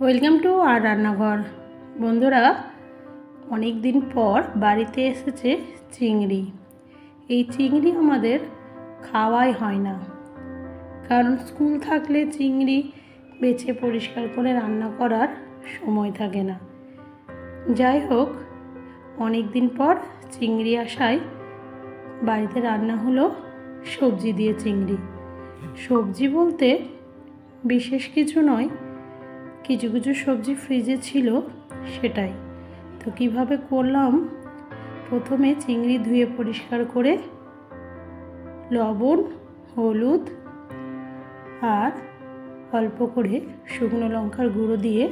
Welcome to আর রান্নাঘর। বন্ধুরা অনেক দিন পর বাড়িতে এসেছে চিংড়ি। এই চিংড়ি আমাদের খাওয়াই হয় না। কারণ স্কুল থাকলে চিংড়ি বেছে পরিষ্কার করে রান্না করার সময় থাকে না। যাই হোক অনেক দিন পর চিংড়ি আসায় বাড়িতে রান্না হলো সবজি দিয়ে চিংড়ি। সবজি বলতে বিশেষ কিছু নয় কিছু কিছু সবজি ফ্রিজে ছিল সেটাই। তো কীভাবে করলাম? প্রথমে চিংড়ি ধুয়ে পরিষ্কার করে লবণ, হলুদ আর অল্প করে শুকনো লঙ্কার গুঁড়ো দিয়ে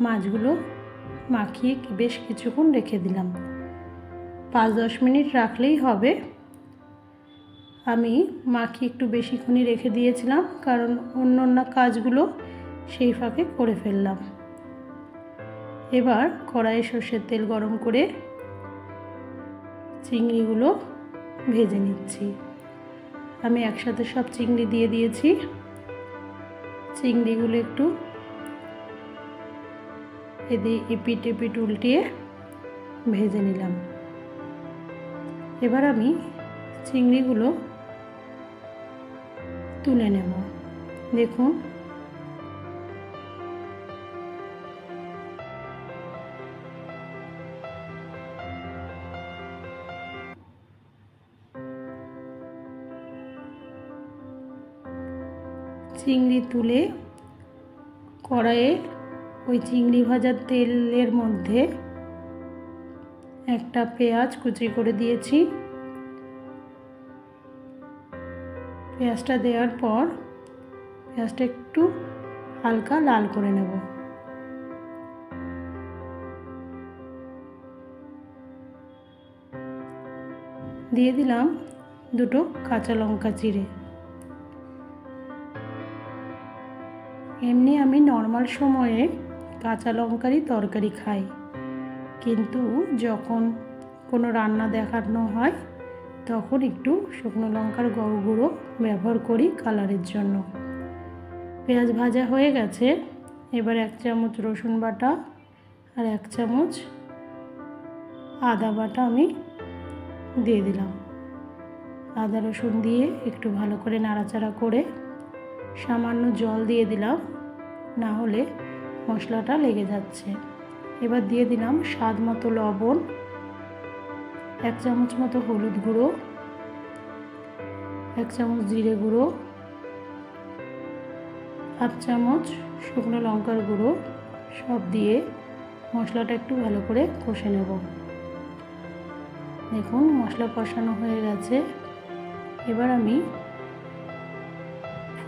মাছগুলো মাখিয়ে বেশ কিছুক্ষণ রেখে দিলাম। পাঁচ দশ মিনিট রাখলেই হবে। আমি মাখিয়ে একটু বেশিক্ষণই রেখে দিয়েছিলাম, কারণ অন্য অন্য কাজগুলো সেই ফাঁকে করে ফেললাম। এবার কড়াইয়ে সর্ষের তেল গরম করে চিংড়িগুলো ভেজে নিচ্ছি। আমি একসাথে সব চিংড়ি দিয়ে দিয়েছি। চিংড়িগুলো একটু এদি এপিট এপিট উল্টিয়ে ভেজে নিলাম। এবার আমি চিংড়িগুলো তুলে নেব। দেখুন চিংড়ি তুলে কড়াইয়ে ওই চিংড়ি ভাজার তেলের মধ্যে একটা পেঁয়াজ কুচি করে দিয়েছি। পেঁয়াজটা দেওয়ার পর পেঁয়াজটা একটু হালকা লাল করে নেব। দিয়ে দিলাম দুটো কাঁচা লঙ্কা চিড়ে। এমনি আমি নর্মাল সময়ে কাঁচা লঙ্কারই তরকারি খাই। কিন্তু যখন কোনো রান্না দেখানো হয়, তখন একটু শুকনো লঙ্কার গড় ব্যবহার করি কালারের জন্য। পেঁয়াজ ভাজা হয়ে গেছে, এবার এক চামচ রসুন বাটা আর এক চামচ আদা বাটা আমি দিয়ে দিলাম। আদা রসুন দিয়ে একটু ভালো করে নাড়াচাড়া করে সামান্য জল দিয়ে দিলাম, না হলে মশলাটা লেগে যাচ্ছে। এবার দিয়ে দিলাম স্বাদ মতো লবণ, এক চামচ মতো হলুদ গুঁড়ো, এক চামচ জিরে গুঁড়ো, হাফ চামচ শুকনো লঙ্কার গুঁড়ো, সব দিয়ে মশলাটা একটু ভালো করে কষে নেব। দেখুন মশলা কষানো হয়ে গেছে। এবার আমি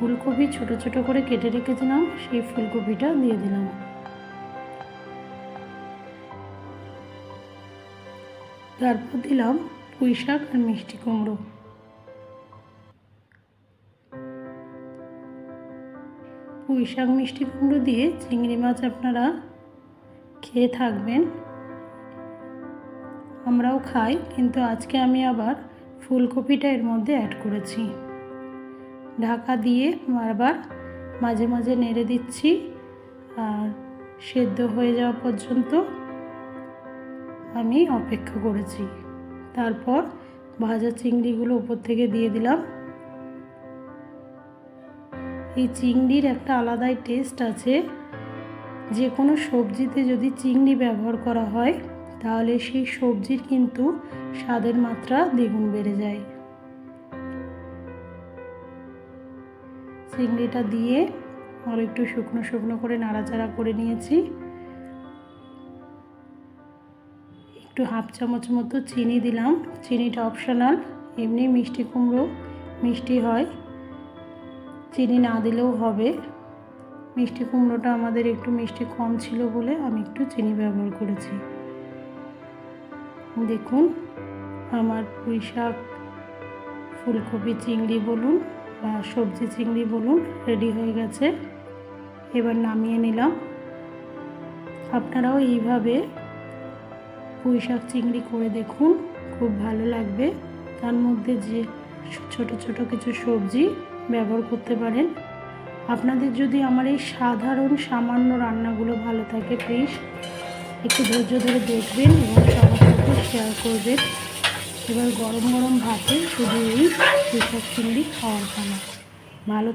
ফুলকপি ছোট ছোট করে কেটে রেখেছিলাম, সেই ফুলকপিটা দিয়ে দিলাম। তারপর দিলাম পুঁই শাক আর মিষ্টি কুমড়ো। পুঁই শাক, মিষ্টি কুমড়ো দিয়ে চিংড়ি মাছ আপনারা খেয়ে থাকবেন। আমরাও খাই, কিন্তু আজকে আমি আবার ফুলকপিটা এর মধ্যে অ্যাড করেছি। ঢাকা দিয়ে বারবার মাঝে মাঝে নেড়ে দিচ্ছি আর সেদ্ধ হয়ে যাওয়া পর্যন্ত আমি অপেক্ষা করেছি। তারপর ভাজা চিংড়িগুলো উপর থেকে দিয়ে দিলাম। এই চিংড়ির একটা আলাদাই টেস্ট আছে। যে কোনো সবজিতে যদি চিংড়ি ব্যবহার করা হয়, তাহলে সেই সবজির কিন্তু স্বাদের মাত্রা দ্বিগুণ বেড়ে যায়। চিংড়িটা দিয়ে আর একটু শুকনো শুকনো করে নাড়াচাড়া করে নিয়েছি। একটু হাফ চামচ মতো চিনি দিলাম। চিনিটা অপশনাল, এমনি মিষ্টি কুমড়ো, মিষ্টি হয়। চিনি না দিলেও হবে। মিষ্টি কুমড়োটা আমাদের একটু মিষ্টি কম ছিল বলে আমি একটু চিনি ব্যবহার করেছি। দেখুন, আমার পুঁই শাক ফুলকপি, চিংড়ি বলুন বা সবজি চিংড়ি বলুন রেডি হয়ে গেছে। এবার নামিয়ে নিলাম। আপনারাও এইভাবে পুঁই শাক চিংড়ি করে দেখুন, খুব ভালো লাগবে। তার মধ্যে যে ছোট ছোট কিছু সবজি ব্যবহার করতে পারেন। আপনাদের যদি আমার এই সাধারণ সামান্য রান্নাগুলো ভালো থাকে প্লিজ একটু ধৈর্য ধরে দেখবেন এবং সবার সাথে শেয়ার করবেন। এবার গরম গরম ভাতে শুধু এই চিংড়ি খাওয়ার খানা ভালো